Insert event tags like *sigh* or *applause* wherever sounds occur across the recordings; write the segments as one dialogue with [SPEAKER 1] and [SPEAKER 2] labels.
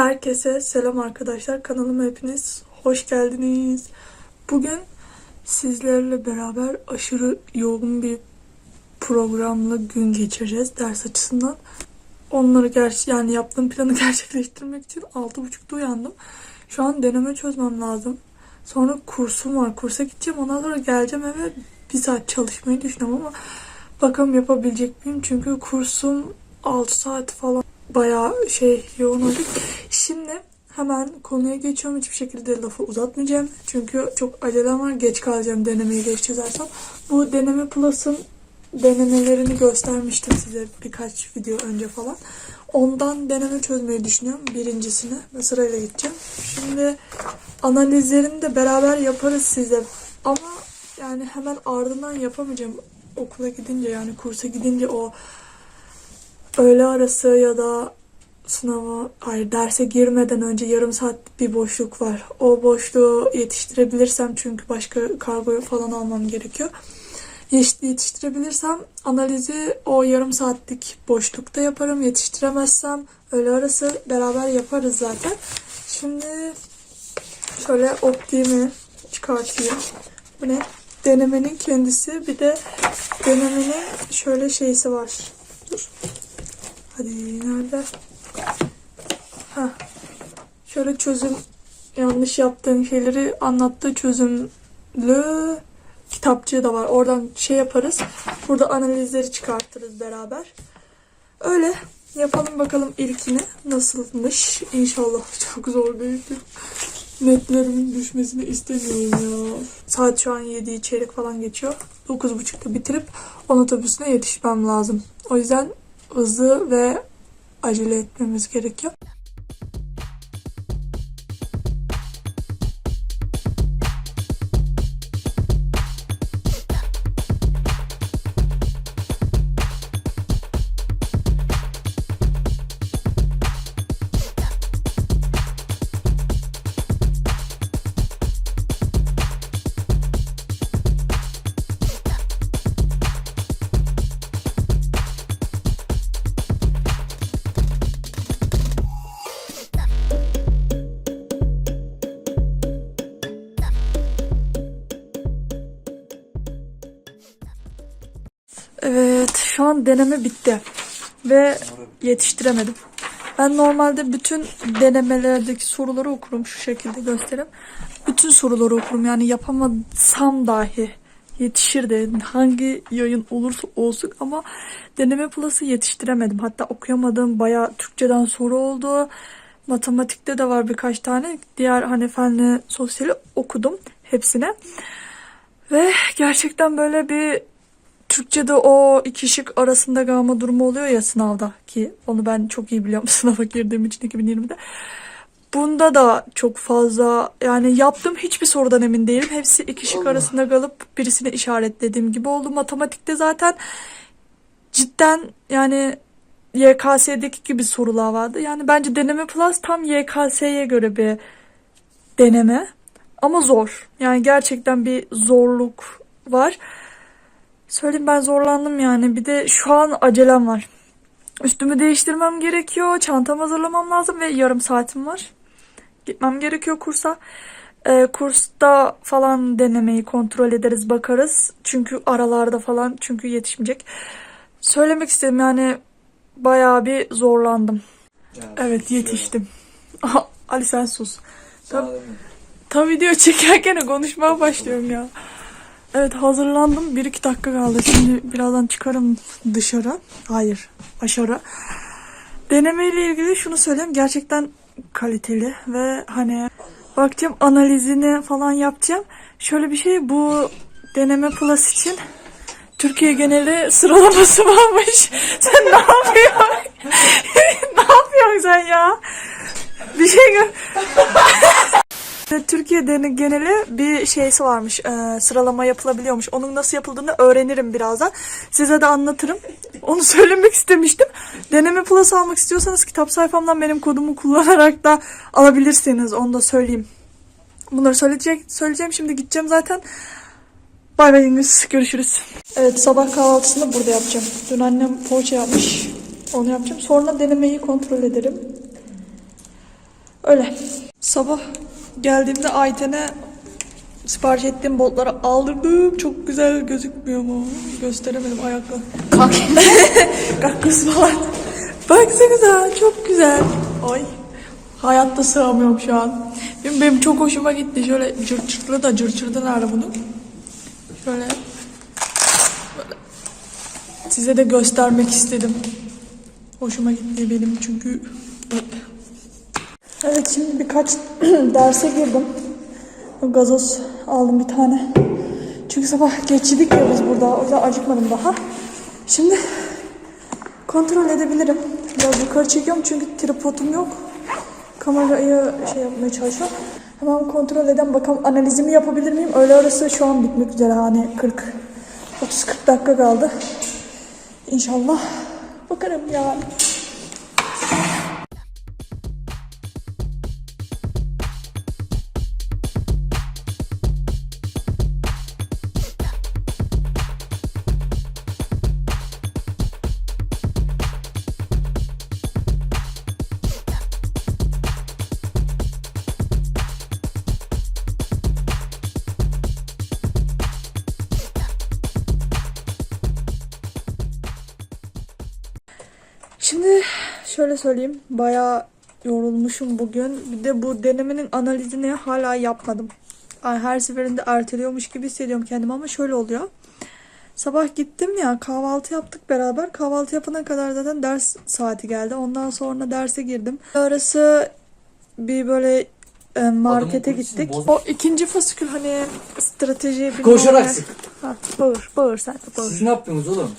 [SPEAKER 1] Herkese selam arkadaşlar. Kanalıma hepiniz hoş geldiniz. Bugün sizlerle beraber aşırı yoğun bir programla gün geçireceğiz ders açısından. Onları ger yani yaptığım planı *laughs* gerçekleştirmek için 6.30'da uyandım. Şu an deneme çözmem lazım. Sonra kursum var. Kursa gideceğim. Ondan sonra geleceğim eve bir saat çalışmayı düşünüyorum ama bakalım yapabilecek miyim? Çünkü kursum 6 saat falan bayağı şey yoğun olacak. Şimdi hemen konuya geçiyorum. Hiçbir şekilde lafı uzatmayacağım. Çünkü çok acelem var. Geç kalacağım denemeyi geç çözersem. Bu deneme plus'ın denemelerini göstermiştim size birkaç video önce falan. Ondan deneme çözmeyi düşünüyorum. Birincisini ve sırayla gideceğim. Şimdi analizlerini de beraber yaparız size. Ama yani hemen ardından yapamayacağım. Okula gidince yani kursa gidince o öğle arası ya da sınava, hayır derse girmeden önce yarım saat bir boşluk var. O boşluğu yetiştirebilirsem çünkü başka kargo falan almam gerekiyor. Yetiş- Yetiştirebilirsem analizi o yarım saatlik boşlukta yaparım. Yetiştiremezsem öğle arası beraber yaparız zaten. Şimdi şöyle optiğimi çıkartayım. Bu ne? Denemenin kendisi bir de denemenin şöyle şeysi var. Dur. Hadi nerede? Ha. Şöyle çözüm yanlış yaptığım şeyleri anlattığı çözümlü kitapçığı da var. Oradan şey yaparız. Burada analizleri çıkartırız beraber. Öyle yapalım bakalım ilkini nasılmış. İnşallah çok zor değildir. Netlerimin düşmesini istemiyorum ya. Saat şu an 7 çeyrek falan geçiyor. 9.30'da bitirip 10 otobüsüne yetişmem lazım. O yüzden hızlı ve acele etmemiz gerekiyor. Evet, şu an deneme bitti ve yetiştiremedim. Ben normalde bütün denemelerdeki soruları okurum şu şekilde göstereyim. Bütün soruları okurum yani yapamasam dahi yetişir de hangi yayın olursa olsun ama deneme plus'ı yetiştiremedim. Hatta okuyamadığım bayağı Türkçeden soru oldu. Matematikte de var birkaç tane. Diğer hani fenli sosyali okudum hepsine. Ve gerçekten böyle bir Türkçe'de o iki şık arasında kalma durumu oluyor ya sınavda ki onu ben çok iyi biliyorum *laughs* sınava girdiğim için 2020'de. Bunda da çok fazla yani yaptığım hiçbir sorudan emin değilim. Hepsi iki şık arasında kalıp birisini işaretlediğim gibi oldu. Matematikte zaten cidden yani YKS'deki gibi sorular vardı. Yani bence deneme plus tam YKS'ye göre bir deneme. Ama zor. Yani gerçekten bir zorluk var. Söyleyeyim ben zorlandım yani. Bir de şu an acelem var. Üstümü değiştirmem gerekiyor. Çantamı hazırlamam lazım ve yarım saatim var. Gitmem gerekiyor kursa. Ee, kursta falan denemeyi kontrol ederiz, bakarız. Çünkü aralarda falan çünkü yetişmeyecek. Söylemek istedim yani bayağı bir zorlandım. Evet yetiştim. Ali sen sus. Tam, tam video çekerken konuşmaya başlıyorum ya. Evet hazırlandım. Bir iki dakika kaldı. Şimdi birazdan çıkarım dışarı. Hayır aşağı. Denemeyle ilgili şunu söyleyeyim. Gerçekten kaliteli ve hani bakacağım analizini falan yapacağım. Şöyle bir şey bu deneme plus için Türkiye geneli sıralaması *laughs* varmış. Sen ne yapıyorsun? *laughs* ne yapıyorsun sen ya? Bir şey gör. Türkiye'de geneli bir şeysi varmış. e, sıralama yapılabiliyormuş. Onun nasıl yapıldığını öğrenirim birazdan. Size de anlatırım. Onu *laughs* söylemek istemiştim. Deneme plus almak istiyorsanız kitap sayfamdan benim kodumu kullanarak da alabilirsiniz. Onu da söyleyeyim. Bunları söyleyecek, söyleyeceğim. Şimdi gideceğim zaten. Bay bay Yunus. Görüşürüz. Evet sabah kahvaltısını burada yapacağım. Dün annem poğaça yapmış. Onu yapacağım. Sonra denemeyi kontrol ederim. Öyle. Sabah geldiğimde Ayten'e sipariş ettiğim botları aldırdım. Çok güzel gözükmüyor mu? Gösteremedim ayakla.
[SPEAKER 2] Kalk. *laughs*
[SPEAKER 1] Kakkız falan. Baksanıza çok güzel. Ay. Hayatta sığamıyorum şu an. Benim, benim çok hoşuma gitti. Şöyle cırt cırtlı da cırt cırtı nerede bunun? Şöyle. Böyle. Size de göstermek istedim. Hoşuma gitti benim çünkü. Evet şimdi birkaç *clears throat* derse girdim. Gazoz aldım bir tane. Çünkü sabah geçirdik ya biz burada. O yüzden acıkmadım daha. Şimdi kontrol edebilirim. Biraz yukarı çekiyorum çünkü tripodum yok. Kamerayı şey yapmaya çalışıyorum. Hemen kontrol eden bakalım analizimi yapabilir miyim? Öğle arası şu an bitmek üzere hani 40 30-40 dakika kaldı. İnşallah bakarım yani. Şimdi şöyle söyleyeyim. Bayağı yorulmuşum bugün. Bir de bu denemenin analizini hala yapmadım. Her seferinde erteliyormuş gibi hissediyorum kendimi ama şöyle oluyor. Sabah gittim ya kahvaltı yaptık beraber. Kahvaltı yapana kadar zaten ders saati geldi. Ondan sonra derse girdim. Arası bir böyle e, markete gittik. O ikinci fasikül hani strateji bilmem
[SPEAKER 2] Koşarak
[SPEAKER 1] ne.
[SPEAKER 2] sık.
[SPEAKER 1] Ha, bağır, bağır sen de bağır.
[SPEAKER 2] Siz ne yapıyorsunuz oğlum?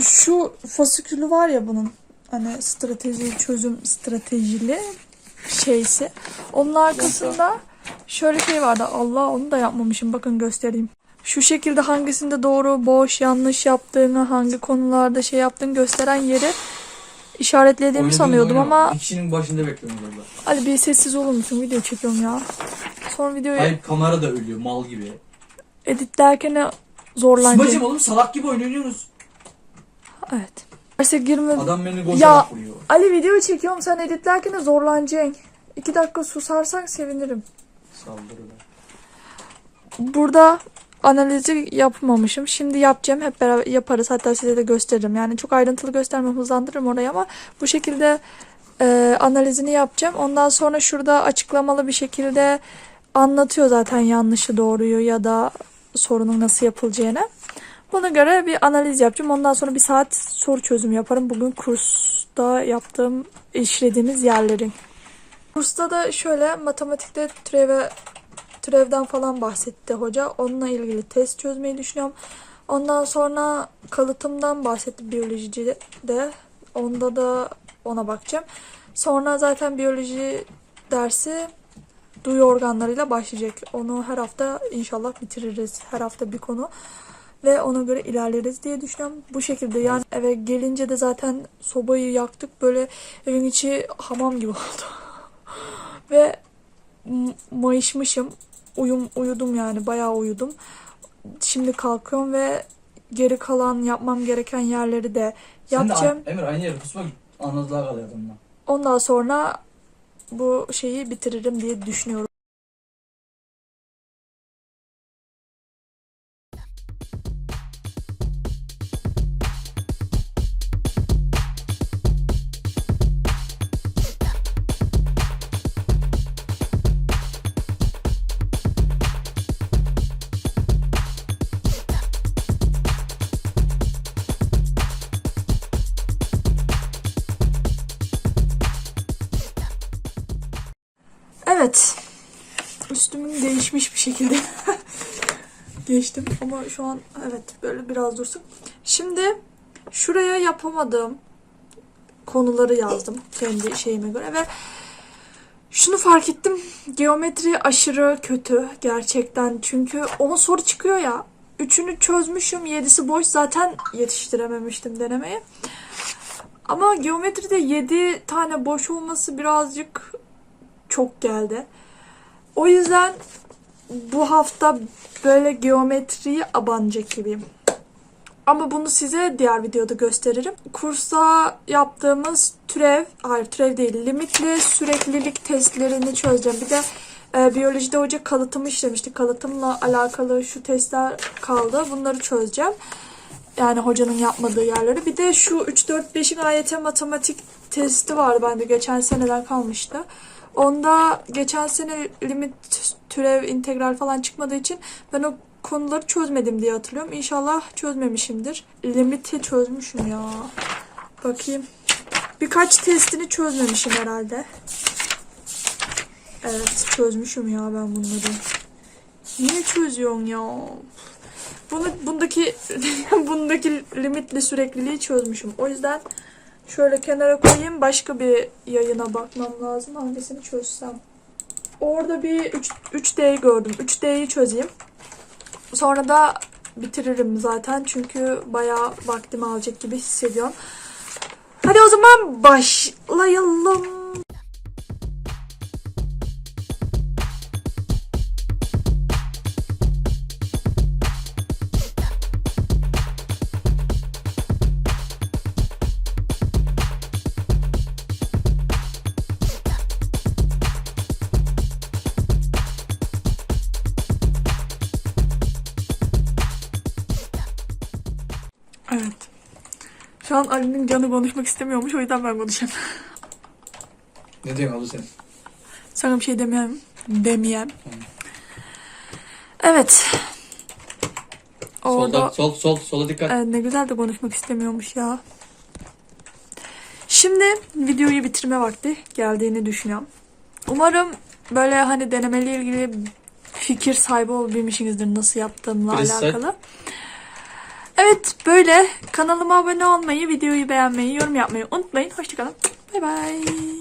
[SPEAKER 1] Şu fasikülü var ya bunun hani strateji çözüm stratejili şeysi. Onun arkasında şöyle şey vardı. Allah onu da yapmamışım. Bakın göstereyim. Şu şekilde hangisinde doğru, boş, yanlış yaptığını, hangi konularda şey yaptığını gösteren yeri işaretlediğimi
[SPEAKER 2] Oynadığınız
[SPEAKER 1] sanıyordum
[SPEAKER 2] oyunu
[SPEAKER 1] ama
[SPEAKER 2] Bir kişinin başında bekliyorum orada.
[SPEAKER 1] Ali bir sessiz olur musun? Video çekiyorum ya. Sonra videoyu
[SPEAKER 2] Hayır kamera da ölüyor mal gibi.
[SPEAKER 1] editlerken zorlanacağım.
[SPEAKER 2] Sıvacım oğlum salak gibi oynuyorsunuz.
[SPEAKER 1] Evet. Derse girme
[SPEAKER 2] Adam beni
[SPEAKER 1] Ya
[SPEAKER 2] koşarak vuruyor.
[SPEAKER 1] Ali video çekiyorum sen editlerken de zorlanacaksın. İki dakika susarsan sevinirim.
[SPEAKER 2] Saldırılar.
[SPEAKER 1] Burada analizi yapmamışım. Şimdi yapacağım. Hep beraber yaparız. Hatta size de gösteririm. Yani çok ayrıntılı göstermem hızlandırırım orayı ama bu şekilde e, analizini yapacağım. Ondan sonra şurada açıklamalı bir şekilde anlatıyor zaten yanlışı doğruyu ya da sorunun nasıl yapılacağını. Buna göre bir analiz yapacağım. Ondan sonra bir saat soru çözümü yaparım. Bugün kursta yaptığım, işlediğimiz yerlerin. Kursta da şöyle matematikte türeve türevden falan bahsetti hoca. Onunla ilgili test çözmeyi düşünüyorum. Ondan sonra kalıtımdan bahsetti biyolojide. Onda da ona bakacağım. Sonra zaten biyoloji dersi duyu organlarıyla başlayacak. Onu her hafta inşallah bitiririz. Her hafta bir konu. Ve ona göre ilerleriz diye düşünüyorum. Bu şekilde yani eve gelince de zaten sobayı yaktık. Böyle evin içi hamam gibi oldu. *laughs* Ve mayışmışım. Uyum, uyudum yani bayağı uyudum. Şimdi kalkıyorum ve geri kalan yapmam gereken yerleri de
[SPEAKER 2] Sen de
[SPEAKER 1] yapacağım.
[SPEAKER 2] Emir aynı yere kusma git. Anladılar kalıyor adamla.
[SPEAKER 1] Ondan sonra bu şeyi bitiririm diye düşünüyorum. Şekilde *laughs* geçtim ama şu an evet böyle biraz dursun. Şimdi şuraya yapamadığım konuları yazdım kendi şeyime göre ve şunu fark ettim. Geometri aşırı kötü gerçekten. Çünkü 10 soru çıkıyor ya. Üçünü çözmüşüm. Yedisi boş. Zaten yetiştirememiştim denemeyi. Ama geometride 7 tane boş olması birazcık çok geldi. O yüzden bu hafta böyle geometriyi abanacak gibiyim. Ama bunu size diğer videoda gösteririm. Kursta yaptığımız türev, hayır türev değil, limitli süreklilik testlerini çözeceğim. Bir de e, biyolojide hoca kalıtımı işlemişti. Kalıtımla alakalı şu testler kaldı. Bunları çözeceğim. Yani hocanın yapmadığı yerleri. Bir de şu 3, 4, 5'in AYT matematik testi vardı bende. Geçen seneden kalmıştı. Onda geçen sene limit, türev, integral falan çıkmadığı için ben o konuları çözmedim diye hatırlıyorum. İnşallah çözmemişimdir. Limiti çözmüşüm ya. Bakayım. Birkaç testini çözmemişim herhalde. Evet çözmüşüm ya ben bunları. Niye çözüyorsun ya? Bunu, bundaki *laughs* bundaki limitli sürekliliği çözmüşüm. O yüzden şöyle kenara koyayım. Başka bir yayına bakmam lazım. Hangisini çözsem? Orada bir 3, 3D'yi gördüm. 3D'yi çözeyim. Sonra da bitiririm zaten. Çünkü bayağı vaktimi alacak gibi hissediyorum. Hadi o zaman başlayalım. An Ali'nin canı konuşmak istemiyormuş. O yüzden ben konuşayım.
[SPEAKER 2] Ne diyorsun abi sen?
[SPEAKER 1] Sana bir şey demeyeyim. Demeyeyim. Evet.
[SPEAKER 2] Solda,
[SPEAKER 1] Orada
[SPEAKER 2] sol, sol, sola dikkat.
[SPEAKER 1] Evet, ne güzel de konuşmak istemiyormuş ya. Şimdi videoyu bitirme vakti geldiğini düşünüyorum. Umarım böyle hani denemeyle ilgili fikir sahibi olabilmişsinizdir nasıl yaptığımla
[SPEAKER 2] say.
[SPEAKER 1] alakalı. Evet böyle kanalıma abone olmayı, videoyu beğenmeyi, yorum yapmayı unutmayın. Hoşçakalın. Bay bay.